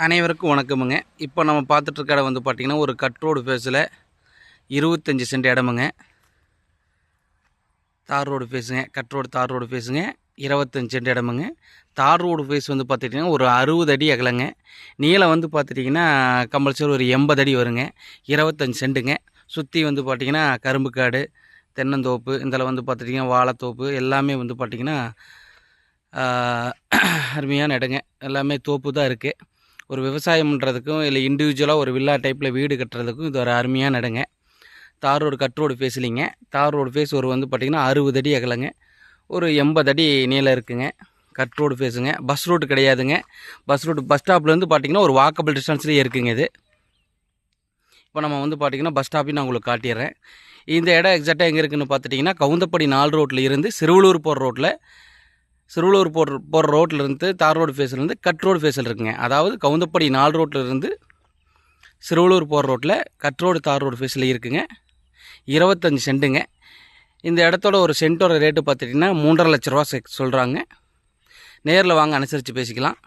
அனைவருக்கும் வணக்கமுங்க. இப்போ நம்ம பார்த்துட்ருக்க இடம் வந்து பார்த்திங்கன்னா ஒரு கட் ரோடு ஃபேஸில் இருபத்தஞ்சி சென்ட் இடமுங்க. தார் ரோடு ஃபேஸுங்க கட் ரோடு தார் ரோடு ஃபேஸுங்க இருபத்தஞ்சி சென்ட் இடமுங்க. தார் ரோடு ஃபேஸ் வந்து பார்த்துட்டிங்கன்னா ஒரு அறுபது அடி அகலங்க. நீளம் வந்து பார்த்துட்டிங்கன்னா கம்பல்சரி ஒரு எண்பது அடி வருங்க. இருபத்தஞ்சி சென்ட்டுங்க. சுற்றி வந்து பார்த்திங்கன்னா கரும்பு காடு தென்னந்தோப்பு இதில் வந்து பார்த்துட்டிங்கன்னா வாழைத்தோப்பு எல்லாமே வந்து பார்த்திங்கன்னா அருமையான இடங்க. எல்லாமே தோப்பு தான் இருக்குது ஒரு விவசாயம் பண்ணுறதுக்கும் இல்லை இண்டிவிஜுவலாக ஒரு வில்லா டைப்பில் வீடு கட்டுறதுக்கும் இது ஒரு அருமையான இடங்க தார் ரோடு கட் ரோடு ஃபேஸ்லிங்க தார் ரோடு ஃபேஸ் ஒரு வந்து பார்த்திங்கன்னா அறுபது அடி அகலங்க. ஒரு எண்பது அடி நீளம் இருக்குங்க. கட் ரோடு ஃபேஸுங்க பஸ் ரூட் கிடையாதுங்க. பஸ் ரூட் பஸ் ஸ்டாப்லேருந்து பார்த்திங்கன்னா ஒரு வாக்கபிள் டிஸ்டன்ஸ்லேயே இருக்குங்க இது. இப்போ நம்ம வந்து பார்த்திங்கன்னா பஸ் ஸ்டாப்பையும் நான் உங்களுக்கு காட்டிடுறேன். இந்த இடம் எக்ஸாக்டாக எங்கே இருக்குதுன்னு பார்த்துட்டிங்கன்னா கவுந்தப்படி நாலு ரோட்டில் இருந்து சிறுவலூர் போகிற ரோட்டில் சிறுவலூர் போடுற போகிற ரோட்டிலிருந்து தார் ரோடு ஃபேஸ்லேருந்து கட் ரோடு ஃபேஸில் இருக்குங்க. அதாவது கவுந்தப்படி நாலு ரோட்டில் இருந்து சிறுவலூர் போகிற ரோட்டில் கட் ரோடு தார் ரோடு ஃபேஸில் இருக்குங்க. இருபத்தஞ்சி சென்ட்டுங்க இந்த இடத்தோட ஒரு சென்ட்டோட ரேட்டு பார்த்துட்டிங்கன்னா மூன்றரை லட்ச ரூபா சொல்கிறாங்க நேரில் வாங்க அனுசரித்து பேசிக்கலாம்.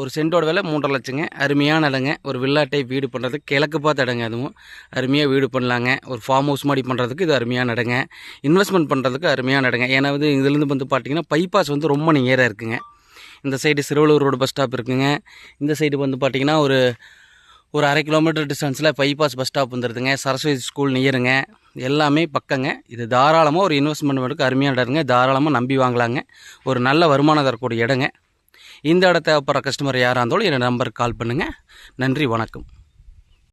ஒரு சென்டோட விலை மூன்றரை லட்சங்க. அருமையான இடங்க ஒரு வில்லா டைப் வீடு பண்ணுறதுக்கு கிழக்கு பார்த்த இடங்க அதுவும். அருமையாக வீடு பண்ணலாங்க. ஒரு ஃபார்ம் ஹவுஸ் மாதிரி பண்ணுறதுக்கு இது அருமையான இடங்க. இன்வெஸ்ட்மெண்ட் பண்ணுறதுக்கு அருமையான இடங்க. ஏன்னா வந்து இதுலேருந்து வந்து பார்த்திங்கன்னா பைபாஸ் வந்து ரொம்ப நேராக இருக்குங்க. இந்த side Siruvalur road bus stop இருக்குங்க. இந்த சைடு வந்து பார்த்திங்கன்னா ஒரு ஒரு அரை கிலோமீட்டர் டிஸ்டன்ஸில் பைபாஸ் பஸ் ஸ்டாப் வந்துடுதுங்க சரஸ்வதி ஸ்கூல் நியருங்க எல்லாமே பக்கங்க. இது தாராளமாக ஒரு இன்வெஸ்ட்மெண்ட் பண்ணுறதுக்கு அருமையான இடங்க. தாராளமாக நம்பி வாங்கலாங்க. ஒரு நல்ல வருமானம் தரக்கூடிய இடங்க. இந்த இடம் தேவைப்படுற கஸ்டமர் யாராக இருந்தாலும் என்னோடய நம்பருக்கு கால் பண்ணுங்கள் நன்றி வணக்கம்.